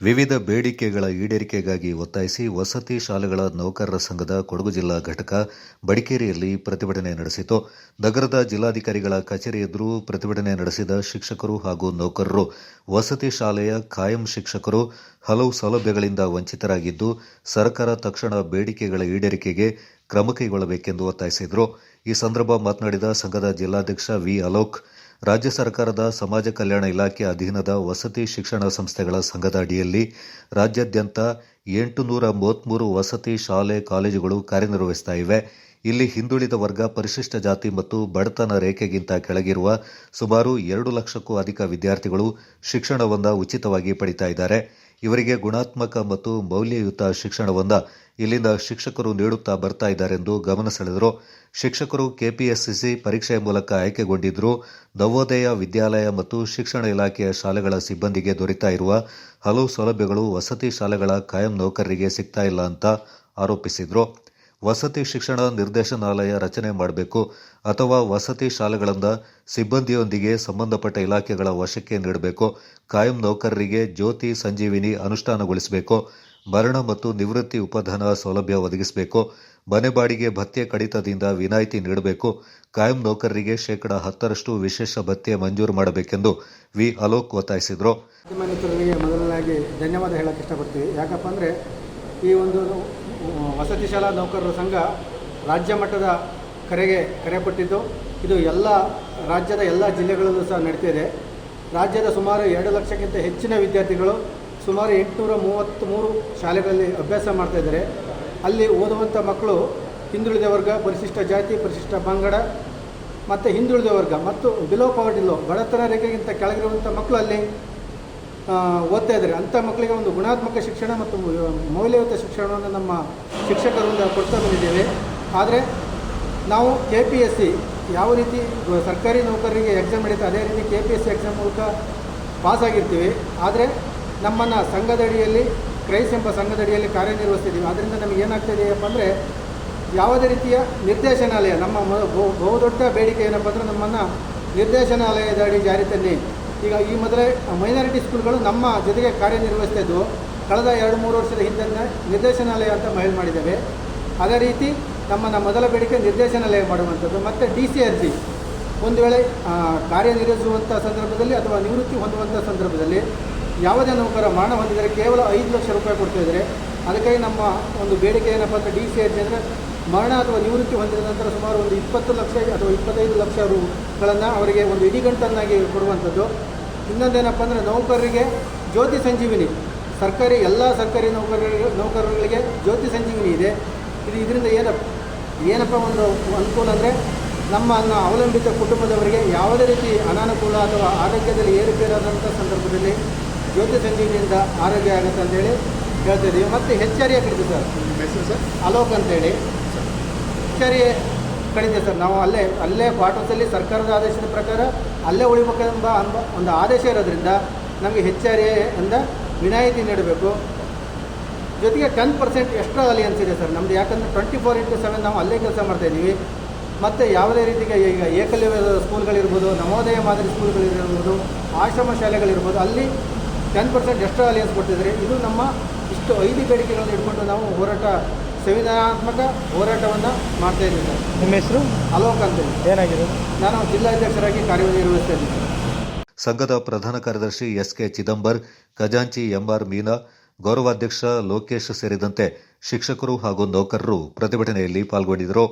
ವಿವಿಧ ಬೇಡಿಕೆಗಳ ಈಡೇರಿಕೆಗಾಗಿ ಒತ್ತಾಯಿಸಿ ವಸತಿ ಶಾಲೆಗಳ ನೌಕರರ ಸಂಘದ ಕೊಡಗು ಜಿಲ್ಲಾ ಘಟಕ ಬಡಿಕೇರಿಯಲ್ಲಿ ಪ್ರತಿಭಟನೆ ನಡೆಸಿತು. ನಗರದ ಜಿಲ್ಲಾಧಿಕಾರಿಗಳ ಕಚೇರಿ ಎದುರು ಪ್ರತಿಭಟನೆ ನಡೆಸಿದ ಶಿಕ್ಷಕರು ಹಾಗೂ ನೌಕರರು. ವಸತಿ ಶಾಲೆಯ ಕಾಯಂ ಶಿಕ್ಷಕರು ಹಲವು ಸೌಲಭ್ಯಗಳಿಂದ ವಂಚಿತರಾಗಿದ್ದು, ಸರ್ಕಾರ ತಕ್ಷಣ ಬೇಡಿಕೆಗಳ ಈಡೇರಿಕೆಗೆ ಕ್ರಮ ಕೈಗೊಳ್ಳಬೇಕೆಂದು ಒತ್ತಾಯಿಸಿದರು. ಈ ಸಂದರ್ಭ ಮಾತನಾಡಿದ ಸಂಘದ ಜಿಲ್ಲಾಧ್ಯಕ್ಷ ವಿ ಅಲೋಕ್ ರಾಜ್ಯ ಸರ್ಕಾರದ ಸಮಾಜ ಕಲ್ಯಾಣ ಇಲಾಖೆ ಅಧೀನದ ವಸತಿ ಶಿಕ್ಷಣ ಸಂಸ್ಥೆಗಳ ಸಂಘದ ಅಡಿಯಲ್ಲಿ ರಾಜ್ಯಾದ್ಯಂತ ಎಂಟುನೂರ ಮೂವತ್ಮೂರು ವಸತಿ ಶಾಲೆ ಕಾಲೇಜುಗಳು ಕಾರ್ಯನಿರ್ವಹಿಸ್ತಾ ಇವೆ. ಇಲ್ಲಿ ಹಿಂದುಳಿದ ವರ್ಗ ಪರಿಶಿಷ್ಟ ಜಾತಿ ಮತ್ತು ಬಡತನ ರೇಖೆಗಿಂತ ಕೆಳಗಿರುವ ಸುಮಾರು ಎರಡು ಲಕ್ಷಕ್ಕೂ ಅಧಿಕ ವಿದ್ಯಾರ್ಥಿಗಳು ಶಿಕ್ಷಣವನ್ನು ಉಚಿತವಾಗಿ ಪಡಿತಾ ಇದ್ದಾರೆ. ಇವರಿಗೆ ಗುಣಾತ್ಮಕ ಮತ್ತು ಮೌಲ್ಯಯುತ ಶಿಕ್ಷಣವನ್ನ ಇಲ್ಲಿಂದ ಶಿಕ್ಷಕರು ನೀಡುತ್ತಾ ಬರ್ತಾ ಇದ್ದಾರೆಂದು ಗಮನ ಸೆಳೆದರು. ಶಿಕ್ಷಕರು ಕೆಪಿಎಸ್ಸಿಸಿ ಪರೀಕ್ಷೆಯ ಮೂಲಕ ಆಯ್ಕೆಗೊಂಡಿದ್ದರೂ ನವೋದಯ ವಿದ್ಯಾಲಯ ಮತ್ತು ಶಿಕ್ಷಣ ಇಲಾಖೆಯ ಶಾಲೆಗಳ ಸಿಬ್ಬಂದಿಗೆ ದೊರೆತಾ ಇರುವ ಹಲವು ಸೌಲಭ್ಯಗಳು ವಸತಿ ಶಾಲೆಗಳ ಕಾಯಂ ನೌಕರರಿಗೆ ಸಿಗ್ತಾ ಇಲ್ಲ ಅಂತ ಆರೋಪಿಸಿದರು. ವಸತಿ ಶಿಕ್ಷಣ ನಿರ್ದೇಶನಾಲಯ ರಚನೆ ಮಾಡಬೇಕು ಅಥವಾ ವಸತಿ ಶಾಲೆಗಳಿಂದ ಸಿಬ್ಬಂದಿಯೊಂದಿಗೆ ಸಂಬಂಧಪಟ್ಟ ಇಲಾಖೆಗಳ ವಶಕ್ಕೆ ನೀಡಬೇಕು. ಕಾಯಂ ನೌಕರರಿಗೆ ಜ್ಯೋತಿ ಸಂಜೀವಿನಿ ಅನುಷ್ಠಾನಗೊಳಿಸಬೇಕು. ಮರಣ ಮತ್ತು ನಿವೃತ್ತಿ ಉಪಧನ ಸೌಲಭ್ಯ ಒದಗಿಸಬೇಕು. ಮನೆ ಬಾಡಿಗೆ ಭತ್ಯೆ ಕಡಿತದಿಂದ ವಿನಾಯಿತಿ ನೀಡಬೇಕು. ಕಾಯಂ ನೌಕರರಿಗೆ ಶೇಕಡಾ ಹತ್ತರಷ್ಟು ವಿಶೇಷ ಭತ್ಯೆ ಮಂಜೂರು ಮಾಡಬೇಕೆಂದು ವಿ. ಅಲೋಕ್ ಒತ್ತಾಯಿಸಿದರು. ಮಿತ್ರರಿಗೆ ಧನ್ಯವಾದ ಹೇಳಕ್ಕೆ ಇಷ್ಟಪಡ್ತೀವಿ. ಯಾಕಪ್ಪ ಅಂದರೆ ಈ ಒಂದು ವಸತಿ ಶಾಲಾ ನೌಕರರ ಸಂಘ ರಾಜ್ಯ ಮಟ್ಟದ ಕರೆಗೆ ಕರೆ ಕೊಟ್ಟಿದ್ದು. ಇದು ಎಲ್ಲ ರಾಜ್ಯದ ಎಲ್ಲ ಜಿಲ್ಲೆಗಳಲ್ಲೂ ಸಹ ನಡೀತಿದೆ. ರಾಜ್ಯದ ಸುಮಾರು ಎರಡು ಲಕ್ಷಕ್ಕಿಂತ ಹೆಚ್ಚಿನ ವಿದ್ಯಾರ್ಥಿಗಳು ಸುಮಾರು ಎಂಟುನೂರ ಮೂವತ್ತ್ಮೂರು ಶಾಲೆಗಳಲ್ಲಿ ಅಭ್ಯಾಸ ಮಾಡ್ತಾಯಿದ್ದಾರೆ ಅಲ್ಲಿ ಓದುವಂಥ ಮಕ್ಕಳು ಹಿಂದುಳಿದ ವರ್ಗ, ಪರಿಶಿಷ್ಟ ಜಾತಿ, ಪರಿಶಿಷ್ಟ ಪಂಗಡ ಮತ್ತು ಹಿಂದುಳಿದ ವರ್ಗ ಮತ್ತು ಬಿಲೋ ಪಾವರ್ಟಿ ಲೋ ಬಡತನ ರೇಖೆಗಿಂತ ಕೆಳಗಿರುವಂಥ ಮಕ್ಕಳು ಅಲ್ಲಿ ಓದ್ತಾ ಇದ್ದಾರೆ. ಅಂಥ ಮಕ್ಕಳಿಗೆ ಒಂದು ಗುಣಾತ್ಮಕ ಶಿಕ್ಷಣ ಮತ್ತು ಮೌಲ್ಯಯುತ ಶಿಕ್ಷಣವನ್ನು ನಮ್ಮ ಶಿಕ್ಷಕರಿಂದ ಕೊಡ್ತಾ ಬಂದಿದ್ದೇವೆ. ಆದರೆ ನಾವು ಕೆ ಪಿ ಎಸ್ ಸಿ ಯಾವ ರೀತಿ ಸರ್ಕಾರಿ ನೌಕರರಿಗೆ ಎಕ್ಸಾಮ್ ನಡೀತಾ ಅದೇ ರೀತಿ K P S C exam ಮೂಲಕ ಪಾಸ್ ಆಗಿರ್ತೀವಿ. ಆದರೆ ನಮ್ಮನ್ನು ಸಂಘದಡಿಯಲ್ಲಿ, ಕ್ರೈಸ್ ಎಂಬ ಸಂಘದಡಿಯಲ್ಲಿ ಕಾರ್ಯನಿರ್ವಹಿಸ್ತಿದ್ದೀವಿ. ಅದರಿಂದ ನಮಗೆ ಏನಾಗ್ತಿದೆಯಪ್ಪ ಅಂದರೆ, ಯಾವುದೇ ರೀತಿಯ ನಿರ್ದೇಶನಾಲಯ, ನಮ್ಮ ಬಹುದೊಡ್ಡ ಬೇಡಿಕೆ ಏನಪ್ಪ ಅಂದರೆ ನಮ್ಮನ್ನು ನಿರ್ದೇಶನಾಲಯದ ಅಡಿ ಜಾರಿ ತನ್ನಿ. ಈಗ ಈ ಮೊದಲೇ ಮೈನಾರಿಟಿ ಸ್ಕೂಲ್ಗಳು ನಮ್ಮ ಜೊತೆಗೆ ಕಾರ್ಯನಿರ್ವಹಿಸ್ತಿದ್ವು ಕಳೆದ ಎರಡು, ಮೂರು ವರ್ಷದ ಹಿಂದೆ ನಿರ್ದೇಶನಾಲಯ ಅಂತ ಮಹಿಳೆ ಮಾಡಿದ್ದೇವೆ. ಅದೇ ರೀತಿ ನಮ್ಮನ್ನು ಮೊದಲ ಬೇಡಿಕೆ ನಿರ್ದೇಶನಾಲಯ ಮಾಡುವಂಥದ್ದು, ಮತ್ತು ಡಿ ಸಿ ಆರ್ ಜಿ. ಒಂದು ವೇಳೆ ಕಾರ್ಯನಿರ್ವಹಿಸುವಂಥ ಸಂದರ್ಭದಲ್ಲಿ ಅಥವಾ ನಿವೃತ್ತಿ ಹೊಂದುವಂಥ ಸಂದರ್ಭದಲ್ಲಿ ಯಾವುದೇ ನೌಕರ ಮರಣ ಹೊಂದಿದರೆ ಕೇವಲ ಐದು ಲಕ್ಷ ರೂಪಾಯಿ ಕೊಡ್ತಾ ಇದ್ದಾರೆ. ಅದಕ್ಕಾಗಿ ನಮ್ಮ ಒಂದು ಬೇಡಿಕೆ ಏನಪ್ಪ ಅಂತ ಡಿ ಸಿ ಅಂದರೆ ಮರಣ ಅಥವಾ ನಿವೃತ್ತಿ ಹೊಂದಿದ ನಂತರ ಸುಮಾರು ಒಂದು ಇಪ್ಪತ್ತು ಲಕ್ಷ ಅಥವಾ ಇಪ್ಪತ್ತೈದು ಲಕ್ಷ ರೂಗಳನ್ನು ಅವರಿಗೆ ಒಂದು ಇಡಿಗಂಟನ್ನಾಗಿ ಕೊಡುವಂಥದ್ದು. ಇನ್ನೊಂದೇನಪ್ಪ ಅಂದರೆ ನೌಕರರಿಗೆ ಜ್ಯೋತಿ ಸಂಜೀವಿನಿ. ಸರ್ಕಾರಿ ಎಲ್ಲ ಸರ್ಕಾರಿ ನೌಕರರಿಗೆ ನೌಕರರಿಗೆ ಜ್ಯೋತಿ ಸಂಜೀವಿನಿ ಇದೆ. ಇದು ಇದರಿಂದ ಏನಪ್ಪ ಏನಪ್ಪ ಒಂದು ಅನುಕೂಲ ಅಂದರೆ ನಮ್ಮನ್ನು ಅವಲಂಬಿತ ಕುಟುಂಬದವರಿಗೆ ಯಾವುದೇ ರೀತಿ ಅನಾನುಕೂಲ ಅಥವಾ ಆರೋಗ್ಯದಲ್ಲಿ ಏರುಪೇರಾದಂಥ ಸಂದರ್ಭದಲ್ಲಿ ಜ್ಯೋತಿ ಸಂಜೀವಿನಿಯಿಂದ ಆರೋಗ್ಯ ಆಗುತ್ತೆ ಅಂತೇಳಿ ಹೇಳ್ತಿದ್ದೀವಿ. ಮತ್ತೆ ಹೆಚ್ಚಾರಿಯ ಕಡಿತು ಸರ್. Message sir? ಅಲೋಕ್ ಅಂತೇಳಿ. ಹೆಚ್ಚರಿ ಕಡಿದೆ ಸರ್. ನಾವು ಅಲ್ಲೇ ಅಲ್ಲೇ ಕ್ವಾರ್ಟರ್ಸಲ್ಲಿ ಸರ್ಕಾರದ ಆದೇಶದ ಪ್ರಕಾರ ಅಲ್ಲೇ ಉಳಿಬೇಕೆಂಬ ಅಂಬ ಒಂದು ಆದೇಶ ಇರೋದ್ರಿಂದ ನಮಗೆ ಹೆಚ್ಚಾರಿ ಅಂದ ವಿನಾಯಿತಿ ನೀಡಬೇಕು. ಜೊತೆಗೆ ಟೆನ್ ಪರ್ಸೆಂಟ್ ಎಕ್ಸ್ಟ್ರಾ ಅಲಿಯನ್ಸ್ ಇದೆ ಸರ್. ನಮ್ಮದು ಯಾಕಂದರೆ ಟ್ವೆಂಟಿ ಫೋರ್ ಇಂಟು ಸೆವೆನ್ ನಾವು ಅಲ್ಲೇ ಕೆಲಸ ಮಾಡ್ತಾಯಿದ್ದೀವಿ ಮತ್ತು ಯಾವುದೇ ರೀತಿಗೆ ಈಗ ಏಕಲವ್ಯದ ಸ್ಕೂಲ್ಗಳಿರ್ಬೋದು ನವೋದಯ ಮಾದರಿ ಸ್ಕೂಲ್ಗಳಿರ್ಬೋದು ಆಶ್ರಮ ಶಾಲೆಗಳಿರ್ಬೋದು ಅಲ್ಲಿ ಟೆನ್ ಪರ್ಸೆಂಟ್ ಎಕ್ಸ್ಟ್ರಾ ಅಲಿಯನ್ಸ್ ಕೊಟ್ಟಿದ್ದಾರೆ ಇದು ನಮ್ಮ ಇಷ್ಟು ಐದು ಬೇಡಿಕೆಗಳನ್ನು ಇಟ್ಕೊಂಡು ನಾವು ಹೋರಾಟ ಸಂವಿಧಾನಾತ್ಮಕ ಹೋರಾಟವನ್ನು ಮಾಡ್ತಾ ಇದ್ದೀವಿ ಸರ್. ನಿಮ್ಮ ಹೆಸರು? ಅಲೋಕ್ ಅಂತೇಳಿ ಏನಾಗಿದೆ? ನಾನು ಜಿಲ್ಲಾಧ್ಯಕ್ಷರಾಗಿ ಕಾರ್ಯನಿರ್ವಹಿಸ್ತಾ ಇದ್ದೀನಿ. ಸಂಘದ ಪ್ರಧಾನ ಕಾರ್ಯದರ್ಶಿ ಎಸ್ ಕೆ ಚಿದಂಬರ್ ಖಜಾಂಚಿ ಎಂಆರ್ ಮೀನಾ ಗೌರವಾಧ್ಯಕ್ಷ ಲೋಕೇಶ್ ಸೇರಿದಂತೆ ಶಿಕ್ಷಕರು ಹಾಗೂ ನೌಕರರು ಪ್ರತಿಭಟನೆಯಲ್ಲಿ ಪಾಲ್ಗೊಂಡಿದ್ದರು.